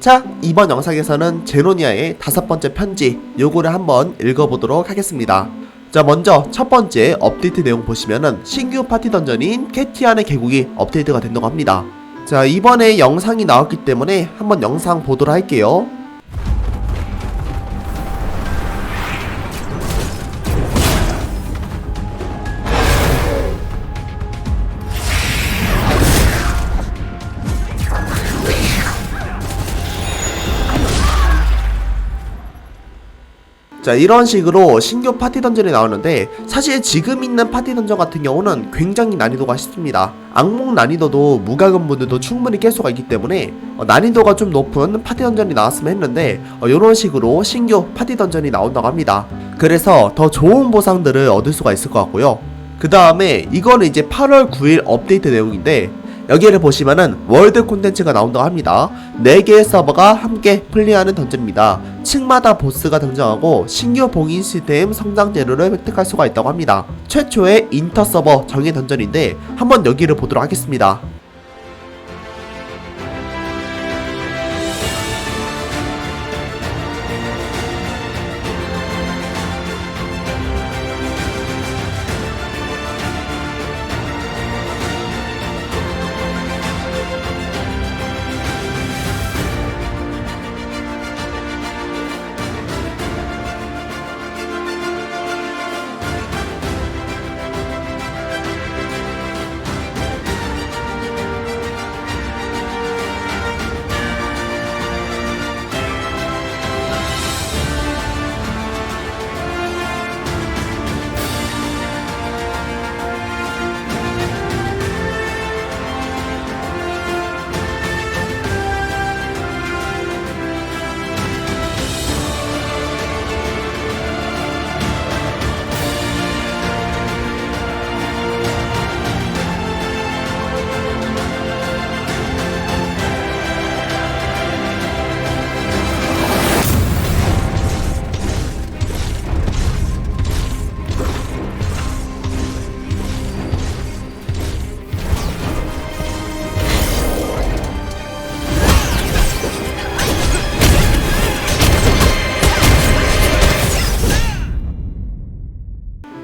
자, 이번 영상에서는 제노니아의 다섯 번째 편지 요거를 한번 읽어보도록 하겠습니다. 자, 먼저 첫 번째 업데이트 내용 보시면은 신규 파티 던전인 캐티안의 계곡이 업데이트가 된다고 합니다. 자, 이번에 영상이 나왔기 때문에 한번 영상 보도록 할게요. 자 이런 식으로 신규 파티 던전이 나오는데 사실 지금 있는 파티 던전 같은 경우는 굉장히 난이도가 쉽습니다. 악몽 난이도도 무과금 분들도 충분히 깰 수가 있기 때문에 어, 난이도가 좀 높은 파티 던전이 나왔으면 했는데 어, 이런 식으로 신규 파티 던전이 나온다고 합니다. 그래서 더 좋은 보상들을 얻을 수가 있을 것 같고요. 그 다음에 이거는 이제 8월 9일 업데이트 내용인데 여기를 보시면은 월드 콘텐츠가 나온다고 합니다. 4개의 서버가 함께 플레이하는 던전입니다. 층마다 보스가 등장하고 신규 봉인 시스템 성장 재료를 획득할 수가 있다고 합니다. 최초의 인터 서버 정의 던전인데 한번 여기를 보도록 하겠습니다.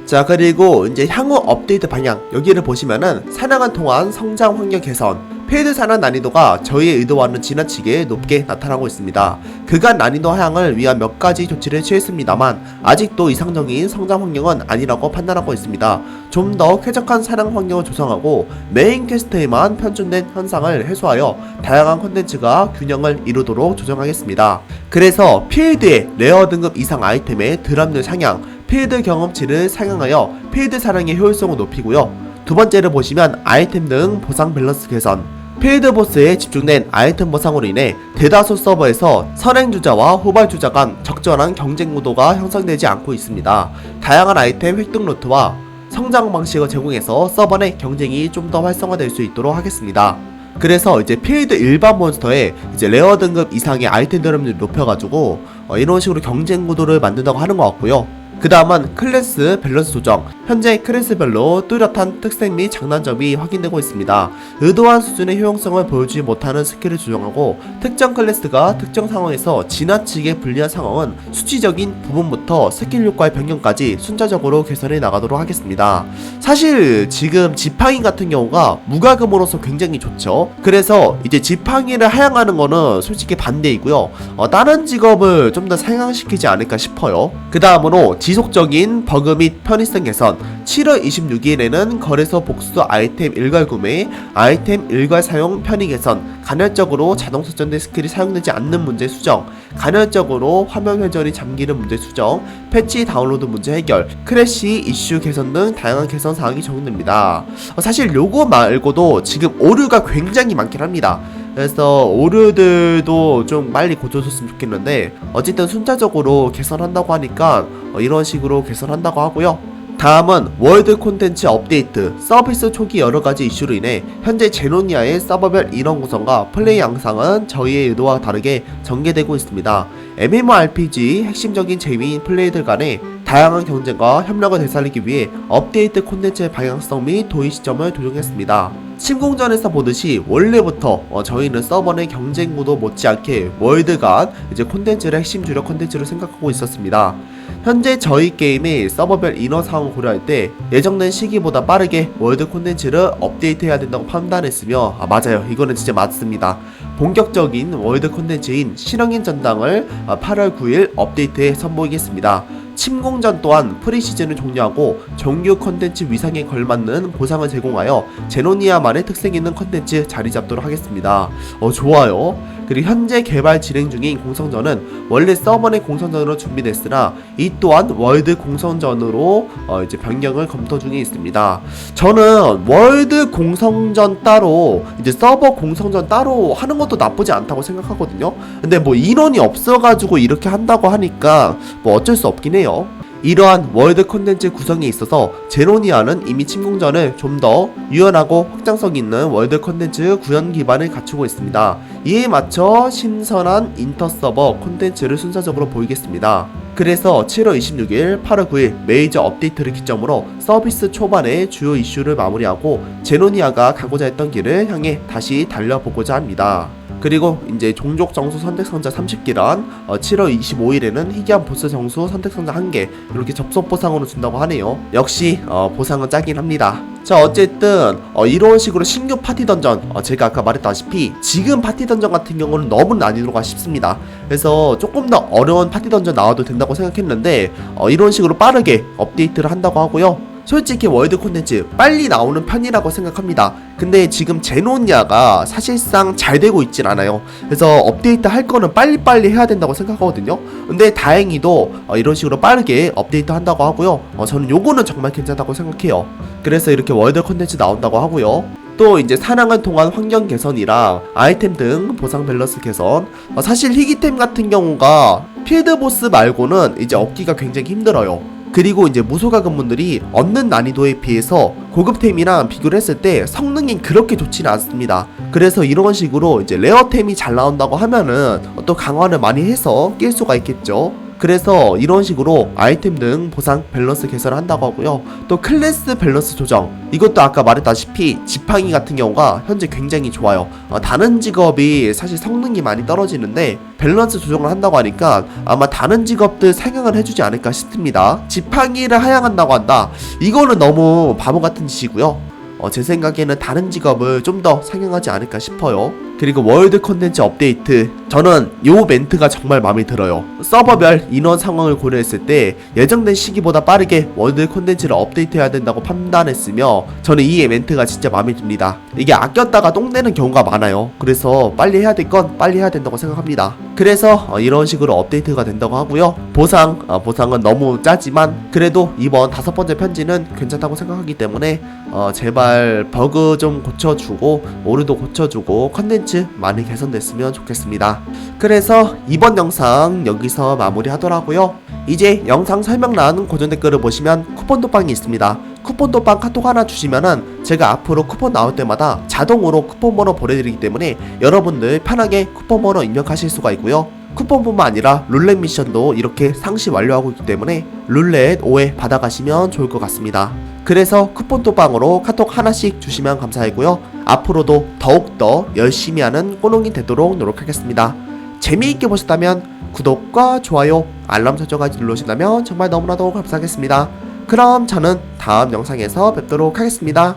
자 그리고 이제 향후 업데이트 방향 여기를 보시면은 사냥을 통한 성장 환경 개선 필드 사냥 난이도가 저희의 의도와는 지나치게 높게 나타나고 있습니다. 그간 난이도 하향을 위한 몇 가지 조치를 취했습니다만 아직도 이상적인 성장 환경은 아니라고 판단하고 있습니다. 좀 더 쾌적한 사냥 환경을 조성하고 메인 퀘스트에만 편중된 현상을 해소하여 다양한 콘텐츠가 균형을 이루도록 조정하겠습니다. 그래서 필드의 레어 등급 이상 아이템의 드랍률 상향, 필드 경험치를 상향하여 필드 사랑의 효율성을 높이고요. 두 번째를 보시면 아이템 등 보상 밸런스 개선. 필드 보스에 집중된 아이템 보상으로 인해 대다수 서버에서 선행주자와 후발주자 간 적절한 경쟁 구도가 형성되지 않고 있습니다. 다양한 아이템 획득 루트와 성장 방식을 제공해서 서버 내 경쟁이 좀 더 활성화될 수 있도록 하겠습니다. 그래서 이제 필드 일반 몬스터에 이제 레어 등급 이상의 아이템 드럼을 높여가지고 어, 이런 식으로 경쟁 구도를 만든다고 하는 것 같고요. 그 다음은 클래스 밸런스 조정. 현재 클래스별로 뚜렷한 특색 및 장단점이 확인되고 있습니다. 의도한 수준의 효용성을 보여주지 못하는 스킬을 조정하고 특정 클래스가 특정 상황에서 지나치게 불리한 상황은 수치적인 부분부터 스킬 효과의 변경까지 순차적으로 개선해 나가도록 하겠습니다. 사실 지금 지팡이 같은 경우가 무과금으로서 굉장히 좋죠. 그래서 이제 지팡이를 하향하는 거는 솔직히 반대이고요. 어, 다른 직업을 좀 더 상향시키지 않을까 싶어요. 그 다음으로 지속적인 버그 및 편의성 개선 7월 26일에는 거래소 복수 아이템 일괄 구매 아이템 일괄 사용 편의 개선 간헐적으로 자동 설정된 스킬이 사용되지 않는 문제 수정 간헐적으로 화면 회전이 잠기는 문제 수정 패치 다운로드 문제 해결 크래시 이슈 개선 등 다양한 개선 사항이 적용됩니다. 어, 사실 요거 말고도 지금 오류가 굉장히 많긴 합니다 그래서 오류들도 좀 빨리 고쳐줬으면 좋겠는데 어쨌든 순차적으로 개선한다고 하니까 어, 이런 식으로 개선한다고 하고요. 다음은 월드 콘텐츠 업데이트 서비스 초기 여러가지 이슈로 인해 현재 제노니아의 서버별 인원 구성과 플레이 양상은 저희의 의도와 다르게 전개되고 있습니다. MMORPG 핵심적인 재미인 플레이들 간에 다양한 경쟁과 협력을 되살리기 위해 업데이트 콘텐츠의 방향성 및 도입 시점을 조정했습니다. 침공전에서 보듯이 원래부터 어, 저희는 서버 내 경쟁 구도 못지않게 월드간 이제 콘텐츠를 핵심 주력 콘텐츠로 생각하고 있었습니다. 현재 저희 게임의 서버별 인원 상황을 고려할 때 예정된 시기보다 빠르게 월드 콘텐츠를 업데이트해야 된다고 판단했으며 아 맞아요. 이거는 진짜 맞습니다. 본격적인 월드 콘텐츠인 신앙인 전당을 아, 8월 9일 업데이트해 선보이겠습니다 침공전 또한 프리시즌을 종료하고 정규 콘텐츠 위상에 걸맞는 보상을 제공하여 제노니아만의 특색 있는 콘텐츠 자리 잡도록 하겠습니다. 어 좋아요 그리고 현재 개발 진행 중인 공성전은 원래 서버 내 공성전으로 준비됐으나 이 또한 월드 공성전으로 어 이제 변경을 검토 중에 있습니다. 저는 월드 공성전 따로 이제 서버 공성전 따로 하는 것도 나쁘지 않다고 생각하거든요. 근데 뭐 인원이 없어가지고 이렇게 한다고 하니까 뭐 어쩔 수 없긴 해요. 이러한 월드 콘텐츠 구성에 있어서 제로니아는 이미 침공전을 좀 더 유연하고 확장성 있는 월드 콘텐츠 구현 기반을 갖추고 있습니다. 이에 맞춰 신선한 인터 서버 콘텐츠를 순서적으로 보이겠습니다. 그래서 7월 26일, 8월 9일 메이저 업데이트를 기점으로 서비스 초반에 주요 이슈를 마무리하고 제노니아가 가고자 했던 길을 향해 다시 달려보고자 합니다. 그리고 이제 종족 정수 선택 상자 30개란 어, 7월 25일에는 희귀한 보스 정수 선택 상자 1개 이렇게 접속 보상으로 준다고 하네요. 역시 어, 보상은 짜긴 합니다. 자 어쨌든 어, 이런 식으로 신규 파티 던전 어, 제가 아까 말했다시피 지금 파티 던전 같은 경우는 너무 난이도가 쉽습니다. 그래서 조금 더 어려운 파티 던전 나와도 된다고 생각했는데 어, 이런 식으로 빠르게 업데이트를 한다고 하고요. 솔직히 월드 콘텐츠 빨리 나오는 편이라고 생각합니다. 근데 지금 제노니아가 사실상 잘 되고 있진 않아요. 그래서 업데이트 할 거는 빨리빨리 해야 된다고 생각하거든요. 근데 다행히도 어, 이런 식으로 빠르게 업데이트 한다고 하고요. 어, 저는 요거는 정말 괜찮다고 생각해요. 그래서 이렇게 월드 콘텐츠 나온다고 하고요. 또 이제 사냥을 통한 환경 개선이랑 아이템 등 보상 밸런스 개선 어, 사실 희귀템 같은 경우가 필드 보스 말고는 이제 얻기가 굉장히 힘들어요 그리고 이제 무소가금 분들이 얻는 난이도에 비해서 고급템이랑 비교를 했을 때 성능이 그렇게 좋지는 않습니다. 그래서 이런 식으로 이제 레어템이 잘 나온다고 하면은 또 강화를 많이 해서 낄 수가 있겠죠 그래서 이런 식으로 아이템 등 보상 밸런스 개선을 한다고 하고요. 또 클래스 밸런스 조정. 이것도 아까 말했다시피 지팡이 같은 경우가 현재 굉장히 좋아요. 어, 다른 직업이 사실 성능이 많이 떨어지는데 밸런스 조정을 한다고 하니까 아마 다른 직업들 상향을 해주지 않을까 싶습니다. 지팡이를 하향한다고 한다. 이거는 너무 바보 같은 짓이고요. 어, 제 생각에는 다른 직업을 좀 더 상향하지 않을까 싶어요. 그리고 월드 콘텐츠 업데이트. 저는 요 멘트가 정말 마음에 들어요. 서버별 인원 상황을 고려했을 때 예정된 시기보다 빠르게 월드 콘텐츠를 업데이트해야 된다고 판단했으며 저는 이 멘트가 진짜 마음에 듭니다. 이게 아꼈다가 똥내는 경우가 많아요. 그래서 빨리 해야 될 건 빨리 해야 된다고 생각합니다. 그래서 어, 이런 식으로 업데이트가 된다고 하고요. 보상 어, 보상은 너무 짜지만 그래도 이번 다섯 번째 편지는 괜찮다고 생각하기 때문에 어, 제발 버그 좀 고쳐주고 오류도 고쳐주고 컨텐츠 많이 개선됐으면 좋겠습니다. 그래서 이번 영상 여기서 마무리하더라고요. 이제 영상 설명란 고정 댓글을 보시면 쿠폰 도빵이 있습니다. 쿠폰 도빵 카톡 하나 주시면은 제가 앞으로 쿠폰 나올 때마다 자동으로 쿠폰 번호 보내드리기 때문에 여러분들 편하게 쿠폰 번호 입력하실 수가 있고요. 쿠폰뿐만 아니라 룰렛 미션도 이렇게 상시 완료하고 있기 때문에 룰렛 5회 받아가시면 좋을 것 같습니다. 그래서 쿠폰 또빵으로 카톡 하나씩 주시면 감사하고요. 앞으로도 더욱더 열심히 하는 꼬농이 되도록 노력하겠습니다. 재미있게 보셨다면 구독과 좋아요, 알람 설정까지 눌러주신다면 정말 너무나도 감사하겠습니다. 그럼 저는 다음 영상에서 뵙도록 하겠습니다.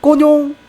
꼬뇽!